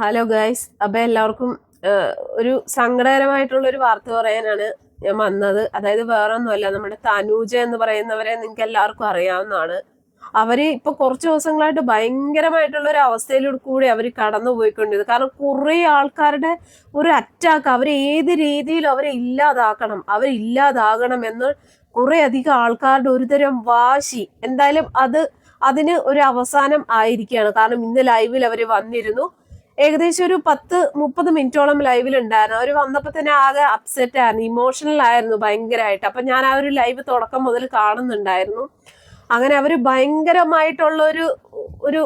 Hello guys അപ്പോൾ എല്ലാവർക്കും ഒരു സങ്കടകരമായിട്ടുള്ള ഒരു വാർത്ത പറയാനാണ് ഞാൻ വന്നത്. അതായത് വേറെ ഒന്നുമല്ല നമ്മുടെ തനൂജ എന്ന് പറയുന്നവരെ നിങ്ങൾക്ക് എല്ലാവർക്കും അറിയാവുന്നതാണ്. അവർ ഇപ്പൊ കുറച്ച് ദിവസങ്ങളായിട്ട് ഭയങ്കരമായിട്ടുള്ള ഒരു അവസ്ഥയിലൂടെ കൂടി അവർ കടന്നു പോയിക്കൊണ്ടിരുന്നത് കാരണം കുറേ ആൾക്കാരുടെ ഒരു അറ്റാക്ക് അവരെ ഏത് രീതിയിലും അവരെ ഇല്ലാതാക്കണം അവരെ ഇല്ലാതാകണം എന്ന് കുറേ അധികം ആൾക്കാരുടെ ഒരുതരം വാശി. എന്തായാലും അത് അതിന് ഒരു അവസാനം ആയിരിക്കുകയാണ്. കാരണം ഇന്ന് ലൈവിൽ അവർ വന്നിരുന്നു. ഏകദേശം ഒരു പത്ത് മുപ്പത് മിനിറ്റോളം ലൈവിൽ ഉണ്ടായിരുന്നു. അവർ വന്നപ്പോൾ തന്നെ ആകെ അപ്സെറ്റ് ആയിരുന്നു. ഇമോഷണൽ ആയിരുന്നു ഭയങ്കരമായിട്ട് അപ്പം ഞാൻ ആ ഒരു ലൈവ് തുടക്കം മുതൽ കാണുന്നുണ്ടായിരുന്നു. അങ്ങനെ അവർ ഭയങ്കരമായിട്ടുള്ള ഒരു ഒരു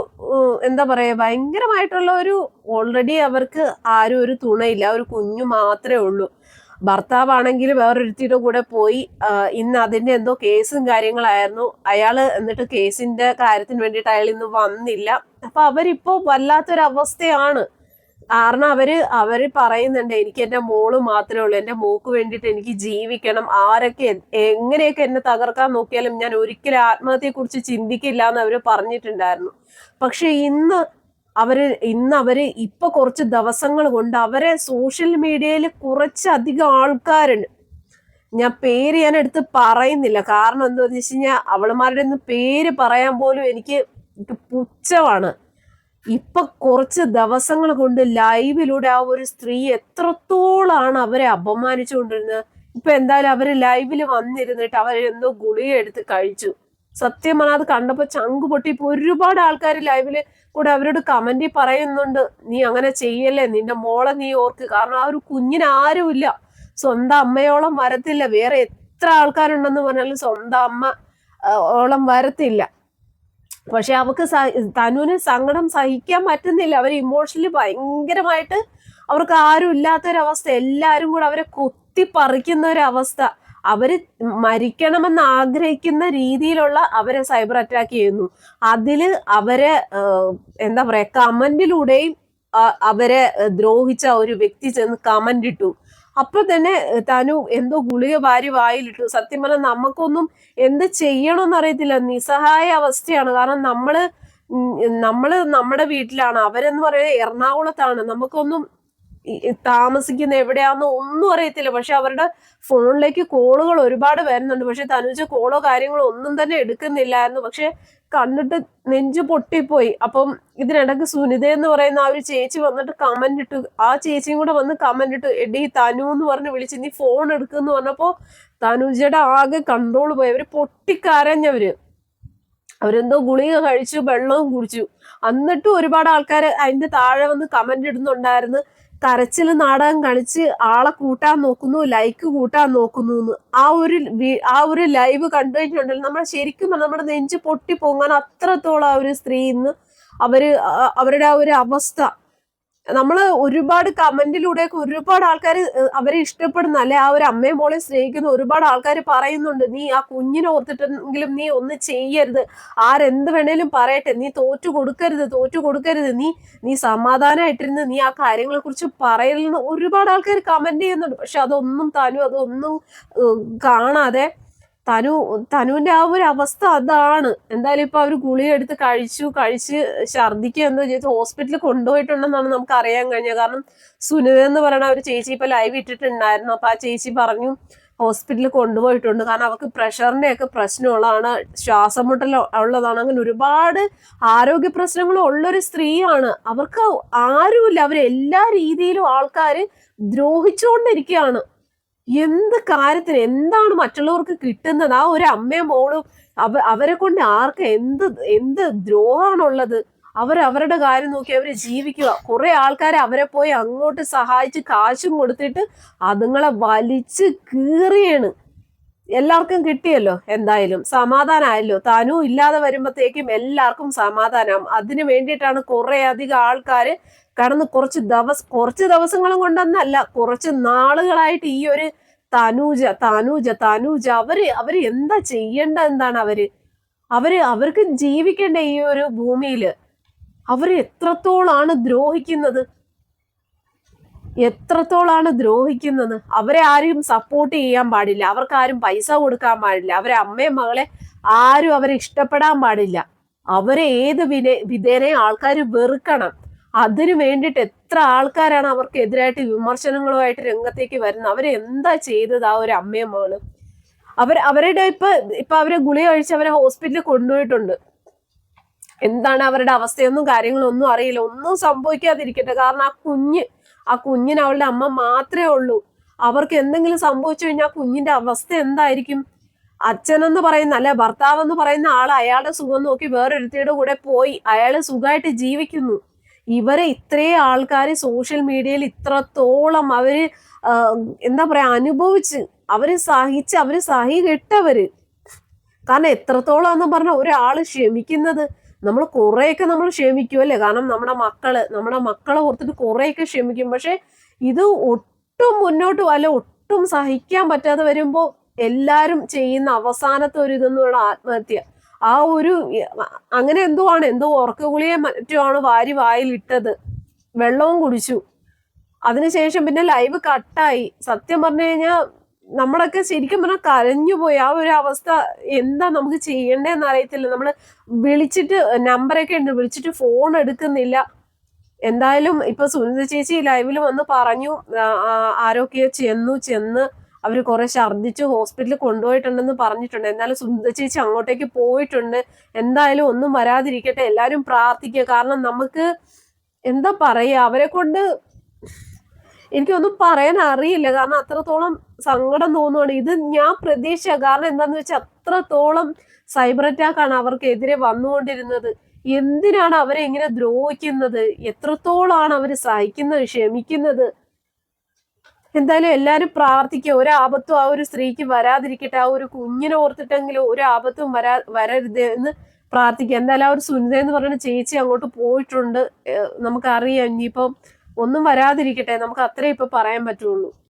എന്താ പറയുക ഭയങ്കരമായിട്ടുള്ള ഒരു ഓൾറെഡി അവർക്ക് ആരും ഒരു തുണയില്ല. ഒരു കുഞ്ഞു മാത്രമേ ഉള്ളൂ. ഭർത്താവാണെങ്കിൽ വേറൊരുത്തിയുടെ കൂടെ പോയി ഇന്ന് അതിന്റെ എന്തോ കേസും കാര്യങ്ങളായിരുന്നു. അയാൾ എന്നിട്ട് കേസിന്റെ കാര്യത്തിന് വേണ്ടിയിട്ട് അയാൾ ഇന്ന് വന്നില്ല. അപ്പൊ അവരിപ്പോ വല്ലാത്തൊരവസ്ഥയാണ്. കാരണം അവർ അവർ പറയുന്നുണ്ട് എനിക്ക് എന്റെ മോൾ മാത്രമേ ഉള്ളൂ. എന്റെ മോക്ക് വേണ്ടിയിട്ട് എനിക്ക് ജീവിക്കണം. ആരൊക്കെ എങ്ങനെയൊക്കെ എന്നെ തകർക്കാൻ നോക്കിയാലും ഞാൻ ഒരിക്കലും ആത്മഹത്യയെ കുറിച്ച് ചിന്തിക്കില്ല എന്ന് അവർ പറഞ്ഞിട്ടുണ്ടായിരുന്നു. പക്ഷെ ഇന്ന് അവർ ഇന്ന് അവർ ഇപ്പൊ കുറച്ച് ദിവസങ്ങൾ കൊണ്ട് അവരെ സോഷ്യൽ മീഡിയയിൽ കുറച്ചധികം ആൾക്കാരുണ്ട്. ഞാൻ പേര് ഞാൻ എടുത്ത് പറയുന്നില്ല. കാരണം എന്താന്ന് വെച്ച് കഴിഞ്ഞാൽ അവളുമാരുടെ ഒന്നും പേര് പറയാൻ പോലും എനിക്ക് പുച്ഛമാണ്. ഇപ്പൊ കുറച്ച് ദിവസങ്ങൾ കൊണ്ട് ലൈവിലൂടെ ആ ഒരു സ്ത്രീ എത്രത്തോളാണ് അവരെ അപമാനിച്ചുകൊണ്ടിരുന്നത്. ഇപ്പൊ എന്തായാലും അവർ ലൈവിൽ വന്നിരുന്നിട്ട് അവരെന്തോ ഗുളിക എടുത്ത് കഴിച്ചു. സത്യം പറഞ്ഞാൽ അത് കണ്ടപ്പോൾ ചങ്ക് പൊട്ടി. ഇപ്പോൾ ഒരുപാട് ആൾക്കാർ ലൈവിൽ കൂടെ അവരോട് കമന്റിൽ പറയുന്നുണ്ട്. നീ അങ്ങനെ ചെയ്യല്ലേ? നിന്റെ മോളെ നീ ഓർക്ക് കാരണം ആ ഒരു കുഞ്ഞിന് ആരുമില്ല സ്വന്തം അമ്മയോളം വരത്തില്ല. വേറെ എത്ര ആൾക്കാരുണ്ടെന്ന് പറഞ്ഞാലും സ്വന്തം അമ്മ ഓളം വരത്തില്ല. പക്ഷെ അവക്ക് തനുവിന് സങ്കടം സഹിക്കാൻ പറ്റുന്നില്ല. അവർ ഇമോഷണലി ഭയങ്കരമായിട്ട് അവർക്ക് ആരും ഇല്ലാത്തൊരവസ്ഥ. എല്ലാവരും കൂടെ അവരെ കൊത്തി പറിക്കുന്ന ഒരു അവർ മരിക്കണമെന്ന് ആഗ്രഹിക്കുന്ന രീതിയിലുള്ള അവരെ സൈബർ അറ്റാക്ക് ചെയ്യുന്നു. അതിൽ അവരെ എന്താ പറയുക കമന്റിലൂടെയും അവരെ ദ്രോഹിച്ച ഒരു വ്യക്തി ചെന്ന് കമന്റ് ഇട്ടു. അപ്പൊ തന്നെ തനു എന്തോ ഗുളിക വാരി വായിലിട്ടു. സത്യം പറഞ്ഞാൽ നമുക്കൊന്നും എന്ത് ചെയ്യണമെന്ന് അറിയത്തില്ല. നിസ്സഹായ അവസ്ഥയാണ്. കാരണം നമ്മൾ നമ്മൾ നമ്മുടെ വീട്ടിലാണ്. അവരെന്ന് പറയുന്നത് എറണാകുളത്താണ്. നമുക്കൊന്നും താമസിക്കുന്ന എവിടെയാണെന്ന് ഒന്നും അറിയത്തില്ല. പക്ഷെ അവരുടെ ഫോണിലേക്ക് കോളുകൾ ഒരുപാട് വരുന്നുണ്ട്. പക്ഷെ തനുജ കോളോ കാര്യങ്ങളോ ഒന്നും തന്നെ എടുക്കുന്നില്ലായിരുന്നു പക്ഷെ കണ്ടിട്ട് നെഞ്ചു പൊട്ടിപ്പോയി. അപ്പം ഇതിനിടക്ക് സുനിത എന്ന് പറയുന്ന ആ ഒരു ചേച്ചി വന്നിട്ട് കമന്റ് ഇട്ടു. ആ ചേച്ചിയും കൂടെ വന്ന് കമന്റ് ഇട്ടു. എടി തനു എന്ന് പറഞ്ഞ് വിളിച്ച് നീ ഫോൺ എടുക്കുന്നു പറഞ്ഞപ്പോ തനുജയുടെ ആകെ കൺട്രോൾ പോയി. അവർ പൊട്ടിക്കരഞ്ഞവര്. അവരെന്തോ ഗുളിക കഴിച്ചു വെള്ളവും കുടിച്ചു. എന്നിട്ടും ഒരുപാട് ആൾക്കാർ അതിന്റെ താഴെ വന്ന് കമന്റ് ഇടുന്നുണ്ടായിരുന്നു. കരച്ചിൽ നാടകം കളിച്ച് ആളെ കൂട്ടാൻ നോക്കുന്നു ലൈക്ക് കൂട്ടാൻ നോക്കുന്നു എന്ന്. ആ ഒരു ആ ഒരു ലൈവ് കണ്ടു കഴിഞ്ഞിട്ടുണ്ടല്ലോ. നമ്മൾ ശരിക്കും നമ്മുടെ നെഞ്ച് പൊട്ടി പൊങ്ങാൻ അത്രത്തോളം ആ ഒരു സ്ത്രീ ഇന്ന് അവർ അവരുടെ ആ ഒരു അവസ്ഥ നമ്മൾ ഒരുപാട് കമന്റിലൂടെയൊക്കെ ഒരുപാട് ആൾക്കാർ അവരെ ഇഷ്ടപ്പെടുന്ന അല്ലെ ആ ഒരു അമ്മയും മോളെ സ്നേഹിക്കുന്ന ഒരുപാട് ആൾക്കാർ പറയുന്നുണ്ട് നീ ആ കുഞ്ഞിനെ ഓർത്തിട്ടെങ്കിലും നീ ഒന്ന് ചെയ്യരുത്. ആരെന്ത് വേണേലും പറയട്ടെ. നീ തോറ്റു കൊടുക്കരുത് തോറ്റു കൊടുക്കരുത്. നീ നീ സമാധാനമായിട്ടിരുന്ന് നീ ആ കാര്യങ്ങളെ കുറിച്ച് പറയുന്ന ഒരുപാട് ആൾക്കാർ കമന്റ് ചെയ്യുന്നുണ്ട്. പക്ഷെ അതൊന്നും താനും അതൊന്നും കാണാതെ തനു തനുവിന്റെ ആ ഒരു അവസ്ഥ അതാണ്. എന്തായാലും ഇപ്പൊ അവർ ഗുളിക എടുത്ത് കഴിച്ചു കഴിച്ച് ഛർദിക്കുക എന്തോ ചെയ്ത്. ഹോസ്പിറ്റലിൽ കൊണ്ടുപോയിട്ടുണ്ടെന്നാണ് നമുക്ക് അറിയാൻ കഴിഞ്ഞത്. കാരണം സുനിത എന്ന് പറയുന്ന ഒരു ചേച്ചി ഇപ്പൊ ലൈവ് ഇട്ടിട്ടുണ്ടായിരുന്നു. അപ്പൊ ആ ചേച്ചി പറഞ്ഞു ഹോസ്പിറ്റലിൽ കൊണ്ടുപോയിട്ടുണ്ട്. കാരണം അവർക്ക് പ്രഷറിന്റെ ഒക്കെ പ്രശ്നമുള്ളതാണ്. ശ്വാസം മുട്ടൽ ഉള്ളതാണ്. അങ്ങനെ ഒരുപാട് ആരോഗ്യ പ്രശ്നങ്ങളും ഉള്ളൊരു സ്ത്രീയാണ്. അവർക്ക് ആരുമില്ല. അവർ എല്ലാ രീതിയിലും ആൾക്കാർ ദ്രോഹിച്ചുകൊണ്ടിരിക്കുകയാണ്. എന്ത് കാര്യത്തിന് എന്താണ് മറ്റുള്ളവർക്ക് കിട്ടുന്നത്? ആ ഒരു അമ്മയും മോളും അവ അവരെ കൊണ്ട് ആർക്ക് എന്ത് എന്ത് ദ്രോഹമാണുള്ളത് അവർ അവരുടെ കാര്യം നോക്കി അവർ ജീവിക്കുക. കുറെ ആൾക്കാർ അവരെ പോയി അങ്ങോട്ട് സഹായിച്ച് കാശും കൊടുത്തിട്ട് അതുങ്ങളെ വലിച്ച് കീറിയാണ്. എല്ലാവർക്കും കിട്ടിയല്ലോ എന്തായാലും. സമാധാനമായല്ലോ തനു ഇല്ലാതെ വരുമ്പോഴത്തേക്കും എല്ലാവർക്കും സമാധാനം. അതിന് വേണ്ടിയിട്ടാണ് കുറേ അധികം ആൾക്കാർ കടന്ന് കുറച്ച് ദിവസം കുറച്ച് ദിവസങ്ങളും കൊണ്ടൊന്നല്ല കുറച്ച് നാളുകളായിട്ട് ഈ ഒരു തനൂജ തനൂജ തനൂജ. അവർ അവർ എന്താ ചെയ്യേണ്ട എന്താണ് അവർ? അവർ അവർക്ക് ജീവിക്കേണ്ട ഈ ഒരു ഭൂമിയിൽ അവർ എത്രത്തോളാണ് ദ്രോഹിക്കുന്നത്? എത്രത്തോളാണ് ദ്രോഹിക്കുന്നത്? അവരെ ആരും സപ്പോർട്ട് ചെയ്യാൻ പാടില്ല. അവർക്ക് ആരും പൈസ കൊടുക്കാൻ പാടില്ല. അവരെ അമ്മയും മകളെ ആരും അവരെ ഇഷ്ടപ്പെടാൻ പാടില്ല. അവരെ ഏത് വിനെ വിധേനയും ആൾക്കാർ വെറുക്കണം. അതിനു വേണ്ടിയിട്ട് എത്ര ആൾക്കാരാണ് അവർക്ക് എതിരായിട്ട് വിമർശനങ്ങളുമായിട്ട് രംഗത്തേക്ക് വരുന്നത്? അവരെ എന്താ ചെയ്തത് ആ ഒരു അമ്മയും മകളും അവർ അവരുടെ ഇപ്പൊ ഇപ്പൊ അവരെ ഗുളിക കഴിച്ച് അവരെ ഹോസ്പിറ്റലിൽ കൊണ്ടുപോയിട്ടുണ്ട്. എന്താണ് അവരുടെ അവസ്ഥയൊന്നും കാര്യങ്ങളൊന്നും അറിയില്ല. ഒന്നും സംഭവിക്കാതിരിക്കട്ടെ. കാരണം ആ കുഞ്ഞ് ആ കുഞ്ഞിന് അവളുടെ അമ്മ മാത്രമേ ഉള്ളൂ. അവർക്ക് എന്തെങ്കിലും സംഭവിച്ചു കഴിഞ്ഞാൽ ആ കുഞ്ഞിന്റെ അവസ്ഥ എന്തായിരിക്കും? അച്ഛനെന്ന് പറയുന്ന അല്ലെ ഭർത്താവ് എന്ന് പറയുന്ന ആൾ അയാളുടെ സുഖം നോക്കി വേറൊരുത്തിയുടെ കൂടെ പോയി അയാൾ സുഖമായിട്ട് ജീവിക്കുന്നു. ഇവരെ ഇത്രയും ആൾക്കാർ സോഷ്യൽ മീഡിയയിൽ ഇത്രത്തോളം അവർ എന്താ പറയാ അനുഭവിച്ച് അവർ സഹിച്ച് അവർ സഹി കെട്ടവര്. കാരണം എത്രത്തോളം എന്ന് പറഞ്ഞാൽ ഒരാൾ ക്ഷമിക്കുന്നത് നമ്മൾ കുറേയൊക്കെ നമ്മൾ ക്ഷമിക്കുമല്ലേ കാരണം നമ്മുടെ മക്കൾ നമ്മുടെ മക്കളെ ഓർത്തിട്ട് കുറേയൊക്കെ ക്ഷമിക്കും. പക്ഷെ ഇത് ഒട്ടും മുന്നോട്ട് അല്ല ഒട്ടും സഹിക്കാൻ പറ്റാതെ വരുമ്പോൾ എല്ലാവരും ചെയ്യുന്ന അവസാനത്തെ ഒരു ഇതെന്നുള്ള ആത്മഹത്യ. ആ ഒരു അങ്ങനെ എന്തോ ആണ് എന്തോ ഉറക്കഗുളിയെ മറ്റോ ആണ് വാരി വായിലിട്ടത്. വെള്ളവും കുടിച്ചു. അതിനുശേഷം പിന്നെ ലൈവ് കട്ടായി. സത്യം പറഞ്ഞു കഴിഞ്ഞാൽ നമ്മളൊക്കെ ശരിക്കും പറഞ്ഞാൽ കരഞ്ഞുപോയി. ആ ഒരു അവസ്ഥ എന്താ നമുക്ക് ചെയ്യേണ്ടതെന്ന് അറിയത്തില്ല. നമ്മൾ വിളിച്ചിട്ട് നമ്പറൊക്കെ ഉണ്ട്. വിളിച്ചിട്ട് ഫോൺ എടുക്കുന്നില്ല. എന്തായാലും ഇപ്പൊ സുനിത ചേച്ചി ലൈവിൽ വന്ന് പറഞ്ഞു ആരോഗ്യ ചെന്നു ചെന്ന് അവർ കുറെ ഛർദ്ദിച്ച് ഹോസ്പിറ്റലിൽ കൊണ്ടുപോയിട്ടുണ്ടെന്ന് പറഞ്ഞിട്ടുണ്ട്. എന്നാലും സുന്ദ ചേച്ചി അങ്ങോട്ടേക്ക് പോയിട്ടുണ്ട്. എന്തായാലും ഒന്നും വരാതിരിക്കട്ടെ. എല്ലാവരും പ്രാർത്ഥിക്കുക. കാരണം നമുക്ക് എന്താ പറയുക അവരെ കൊണ്ട് എനിക്കൊന്നും പറയാൻ അറിയില്ല. കാരണം അത്രത്തോളം സങ്കടം തോന്നുവാണ്. ഇത് ഞാൻ പ്രതീക്ഷ കാരണം എന്താന്ന് വെച്ചാൽ അത്രത്തോളം സൈബർ അറ്റാക്കാണ് അവർക്കെതിരെ വന്നുകൊണ്ടിരുന്നത്. എന്തിനാണ് അവരെ ഇങ്ങനെ ദ്രോഹിക്കുന്നത്? എത്രത്തോളാണ് അവർ സഹിക്കുന്നത് ക്ഷമിക്കുന്നത്? എന്തായാലും എല്ലാവരും പ്രാർത്ഥിക്കുക ഒരു ആപത്തും ആ ഒരു സ്ത്രീക്ക് വരാതിരിക്കട്ടെ. ആ ഒരു കുഞ്ഞിനെ ഓർത്തിട്ടെങ്കിലും ഒരു ആപത്തും വരാ വരരുത് എന്ന് പ്രാർത്ഥിക്കുക എന്തായാലും ആ ഒരു സുനിത എന്ന് പറയുന്ന ചേച്ചി അങ്ങോട്ട് പോയിട്ടുണ്ട്. നമുക്കറിയാം. ഇനിയിപ്പം ഒന്നും വരാതിരിക്കട്ടെ. നമുക്ക് അത്രേ ഇപ്പൊ പറയാൻ പറ്റുള്ളൂ.